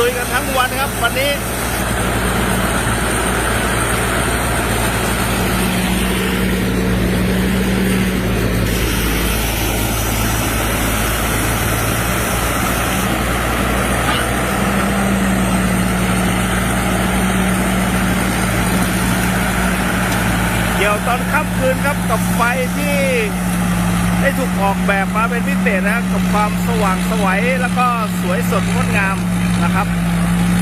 ลุยกันทั้งวันครับ วันนี้เกี่ยวตอนค่ำคืนครับกับไฟที่ได้ถูกออกแบบมาเป็นพิเศษนะครับกับความสว่างสวัยแล้วก็สวยสดงดงาม นะครับ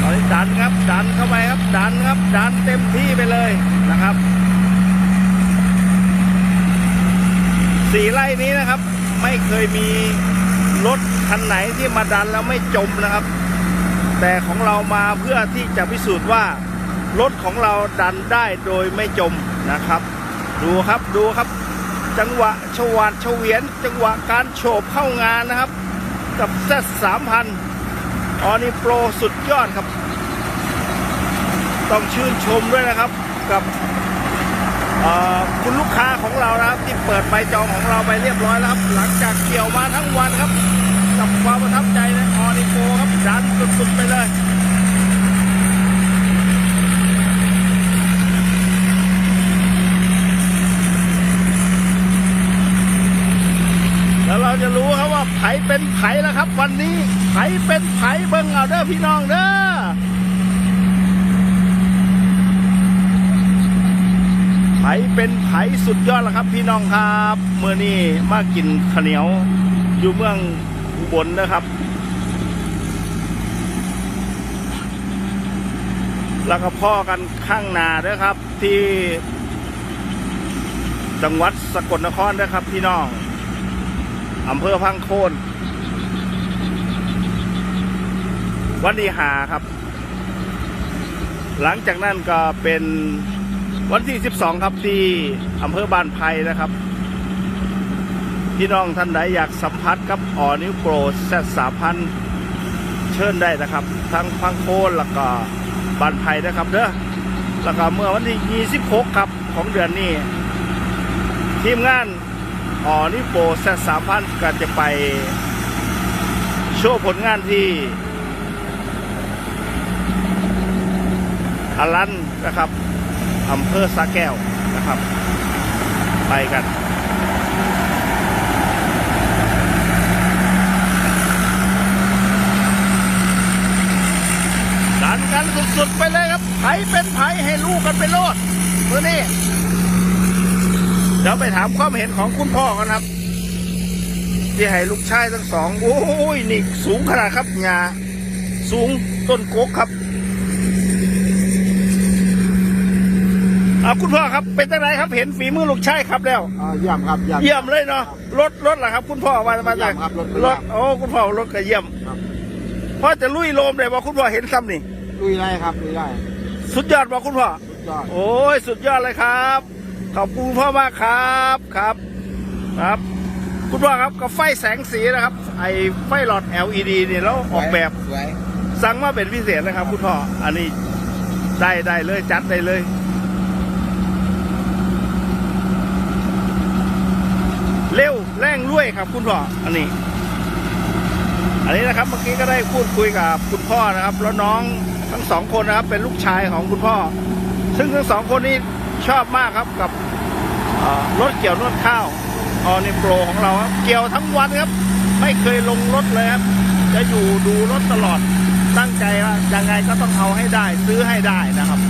ตอนนี้ดันครับ ดันเข้าไปครับ ดันครับ ดันเต็มที่ไปเลยนะครับสี่ไร่นี้นะครับ ไม่เคยมีรถคันไหนที่มาดันแล้วไม่จมนะครับ แต่ของเรามาเพื่อที่จะพิสูจน์ว่ารถของเราดันได้โดยไม่จมนะครับ ดูครับดูครับ จังหวะชวาดเฉวียน จังหวะการโฉบเข้างานนะครับ กับเซตสามพัน ออนิโปรสุดยอดครับ ต้องชื่นชมด้วยนะครับกับคุณลูกค้าของเรานะครับ ที่เปิดใบจองของเราไปเรียบร้อยแล้วครับ หลังจากเกี่ยวมาทั้งวันครับ กับความประทับใจในออนิโปรครับดันสุดๆไปเลย แล้วเรา จะรู้ครับว่าไผเป็นไผแล้วครับ วันนี้ไผเป็นไผเบิ่งเอาเด้อพี่น้องเด้อไผเป็นไผสุดยอดแล้วครับ พี่น้องครับเมื่อนี้มากินข้าวเหนียว อยู่เมืองอุบลนะครับ แล้วก็พ่อกันข้างนาด้วยครับที่จังหวัดสกลนครนะครับพี่น้อง อำเภอพังโคนวันที่หาครับ หลังจากนั้นก็เป็นวันที่ 12 ครับที่อำเภอบ้านไผ่นะครับ พี่น้องท่านใดอยากสัมผัสกับออนิวโปรแซสาพันเชิญได้นะครับ ทั้งพังโคนแล้วก็บ้านไผ่นะครับเด้อแล้วก็เมื่อวันที่ 26 ครับของเดือนนี้ ทีมงาน อ๋อนี่โปรแซสามพันก็จะไป โชว์ผลงานที่อารันนะครับอำเภอสาแก้วนะครับ ไปกันดันกันสุดๆไปเลยครับไผเป็นไผให้ลูกกันไปโลดเมื่อนี้ ดี๋ยวไปถามความเห็นของคุณพ่อกันครับที่ให้ลูกชายทั้งสอง โอ้ยนี่สูงขนาดครับหญ้าสูงต้นกกครับเอาคุณพ่อครับเป็นจังไรครับเห็นฝีมือลูกชายครับแล้วอ่าเยี่ยมครับเยี่ยม เยี่ยมเลยเนาะรถรถเหรอครับ คุณพ่อมามาจากเยี่ยมครับรถรถโอ้คุณพ่อรถก็เยี่ยมครับ พ่อจะลุยโลมเลยว่าคุณพ่อเห็นซ้ำนี่ลุยได้ครับลุยได้สุดยอดบอกคุณพ่อ สุดยอด โอ้ย สุดยอดเลยครับ ขอบคุณคุณพ่อมากครับครับครับ คุณพ่อครับกับไฟแสงสีนะครับ ไอไฟหลอด LED เนี่ยแล้วออกแบบสวยสั่งมาเป็นพิเศษนะครับ คุณพ่ออันนี้ได้ได้เลยจัดได้เลยเร็วแรงรวยครับคุณพ่ออันนี้ อันนี้นะครับเมื่อกี้ก็ได้พูดคุยกับคุณพ่อนะครับ แล้วน้องทั้งสองคนนะครับ เป็นลูกชายของคุณพ่อ ซึ่งทั้งสองคนนี้ ชอบมากครับกับรถเกี่ยวนวดข้าวออนิโปรของเราครับ เกี่ยวทั้งวันครับ ไม่เคยลงรถเลยครับ จะอยู่ดูรถตลอดตั้งใจว่ายังไงก็ต้องเอาให้ได้ซื้อให้ได้นะครับ